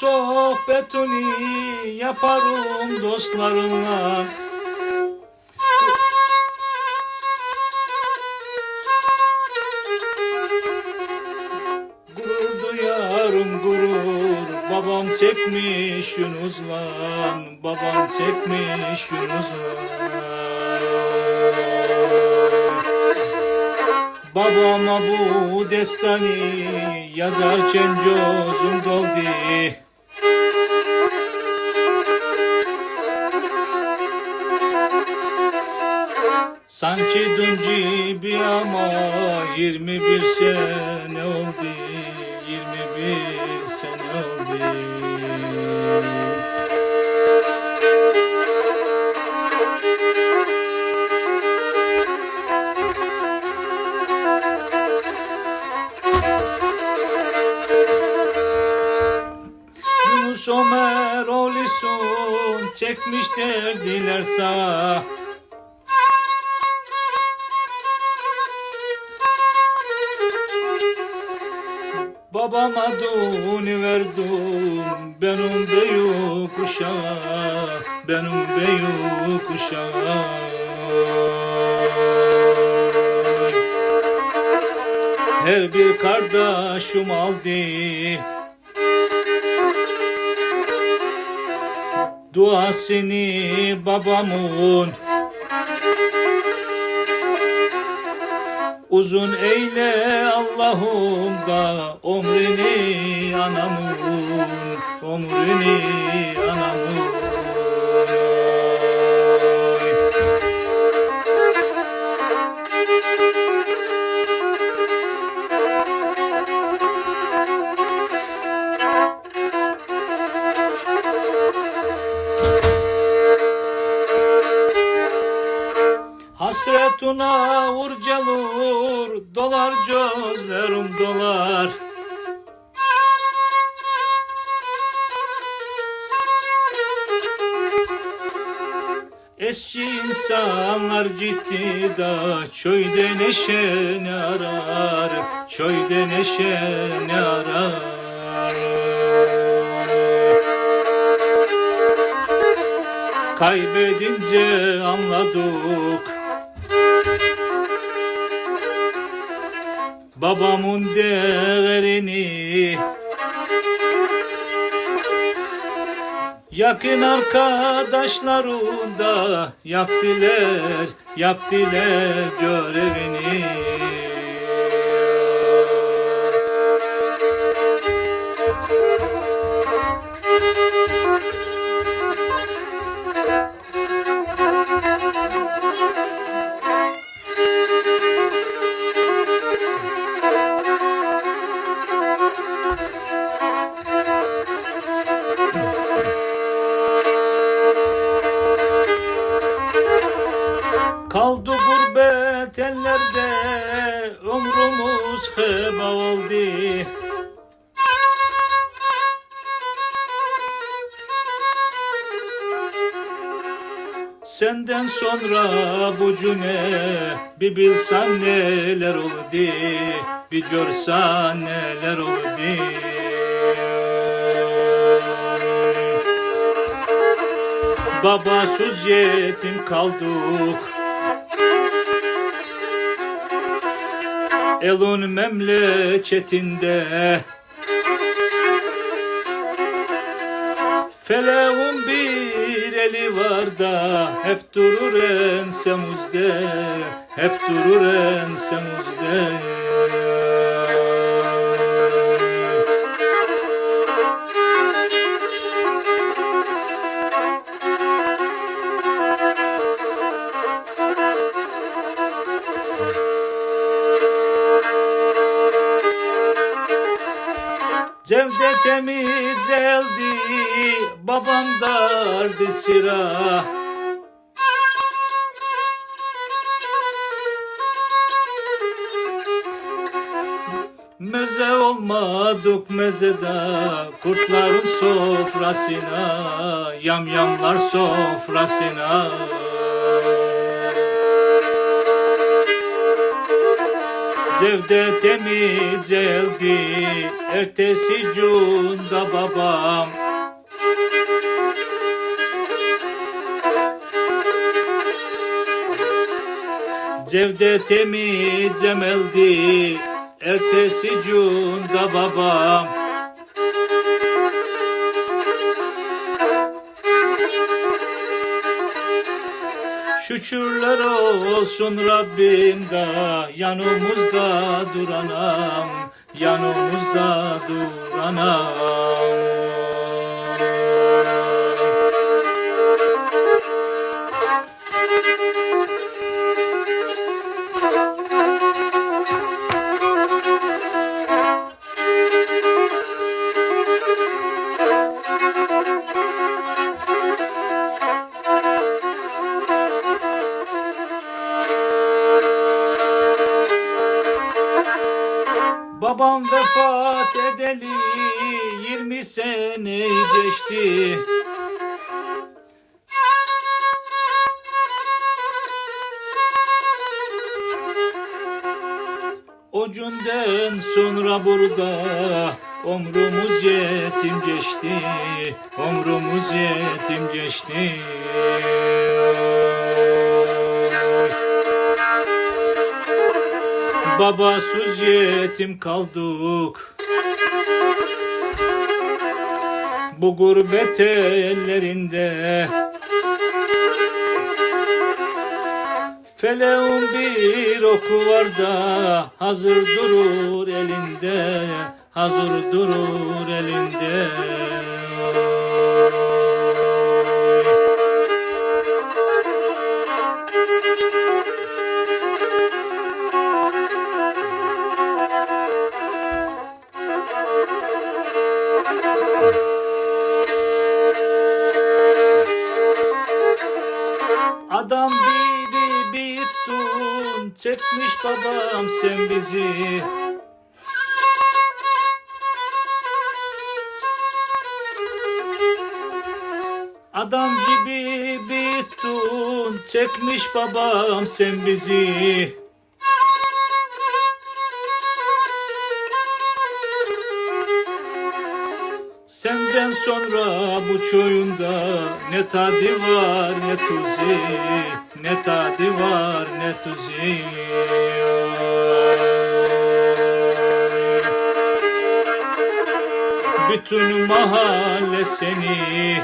Sohbetini yaparım dostlarımla. Gurur duyarım gurur. Babam çekmiş Yunuslan Babam çekmiş Yunuslan Babama bu destanı yazarken gözüm doldu Sanki dün gibi ama 21 sene oldu 21 sene oldu. Yunus Ömer Olisun çekmiş derdiler sağ Babama duni verdim benim büyük uşağı benim büyük uşağı Her bir kardeşim aldı. Duasını babamın Uzun eyle Allah'ım da ömrünü anamın Ömrünü anamın Hasretuna vurcalur Dolar gözlerim dolar. Eski insanlar gitti da Çöyde neşe ne arar Çöyde neşe ne arar? Kaybedince anladık Babamın değerini Yakın arkadaşlarım da yaptılar, yaptılar görevini. Gurbet ellerde ömrümüz heba oldu. Senden sonra bu cüne bir bilsen neler oldu Bir görsen neler oldu Babasız yetim kaldık Elun memleketinde. Feleğin bir eli var da Hep durur ensemizde Hep durur ensemizde Cevdetimiz eldi Babam dardı sıra. Meze olmadık mezede Kurtların sofrasına Yamyamlar sofrasına Cevdete mi celdi Ertesi cunda babam. Cevdete mi cemeldi Ertesi cunda babam Şükürler olsun Rabbim da yanımızda duranam, yanımızda duranam. Babam vefat edeli 20 sene geçti. O sonra burada Omrumuz yetim geçti Omrumuz yetim geçti Babasız yetim kaldık Bu gurbet ellerinde Feleğin bir oku var da hazır durur elinde, hazır durur elinde. Bibi bir tun çekmiş babam sen bizi. Adam gibi bir tun çekmiş babam sen bizi. Senden sonra bu çoyunda ne tadı var ne tuzi Ne tadı var ne tuzi Bütün mahalle seni.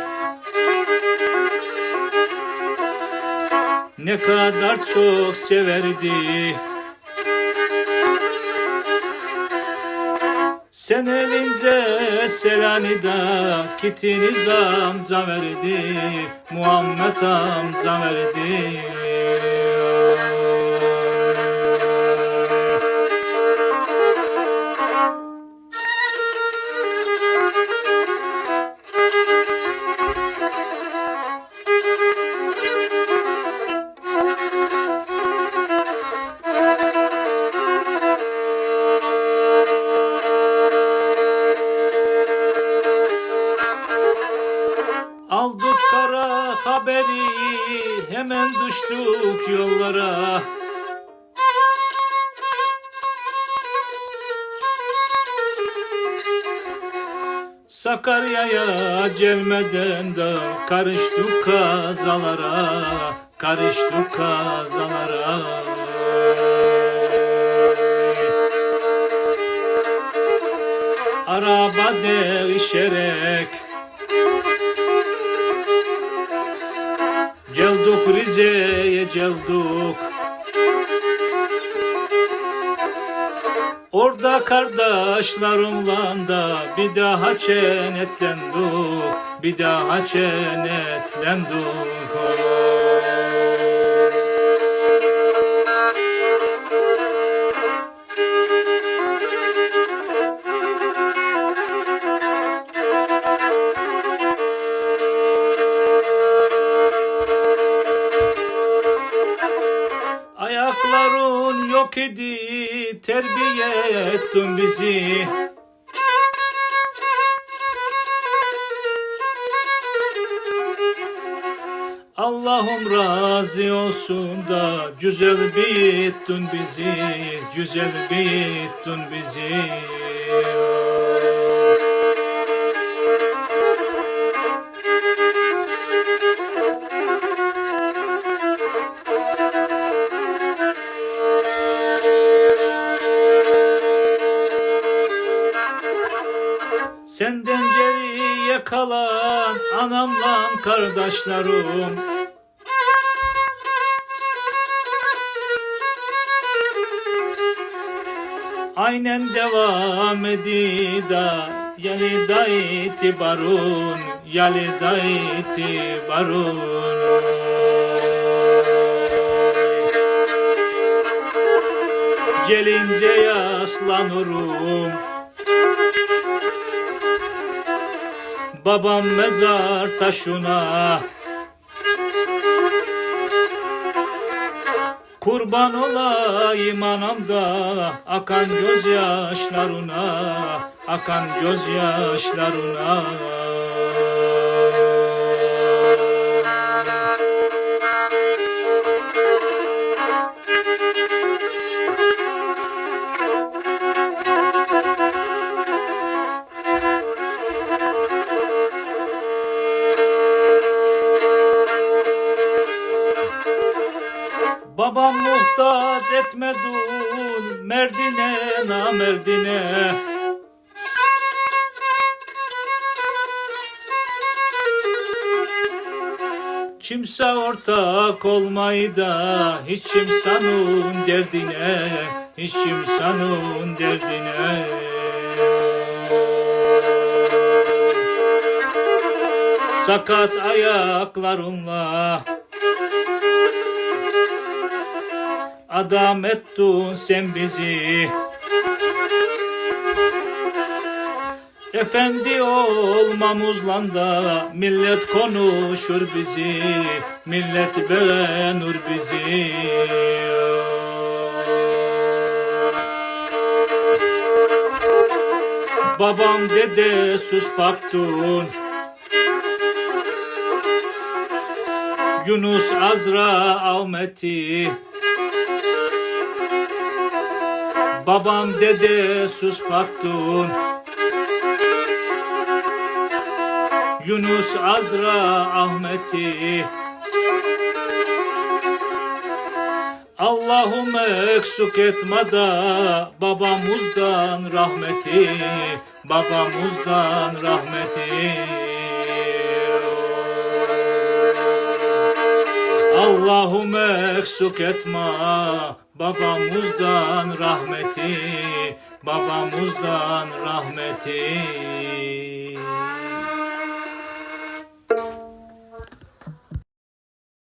Ne kadar çok severdi Sen elince Selanik'de kitiniz amca verdi Muhammed amca verdi düştük yollara. Sakarya'ya gelmeden de karıştık kazalara Karıştık kazalara. Araba değişerek Geldik Orada kardeşlerimle da bir daha çenetlendik. Bir daha çenetlendik terbiye ettin bizi Allah'ım razı olsun da güzel bittin bizi, güzel bittin bizi. Kalan anamla kardeşlerim. Aynen devam edida Yali da itibarun Yali da itibarun Gelince yaslanırım Babam mezar taşına. Kurban olayım anamda akan gözyaşlarına akan gözyaşlarına Babam muhtaç etmedun merdine namerdine Kimse ortak olmayı da hiç kimsenin derdine Hiç kimsenin derdine. Sakat ayaklarınla Adam ettin sen bizi. Efendi olmamızla da millet konuşur bizi. Millet beğenir bizi. Babam dede sus baktun Yunus Azra Ahmet'i Babam dede sus baktun Yunus Azra Ahmet'i. Allah'ım eksik etme da babamızdan rahmeti babamızdan rahmeti. Allah'ım eksik etme babamızdan rahmeti babamızdan rahmeti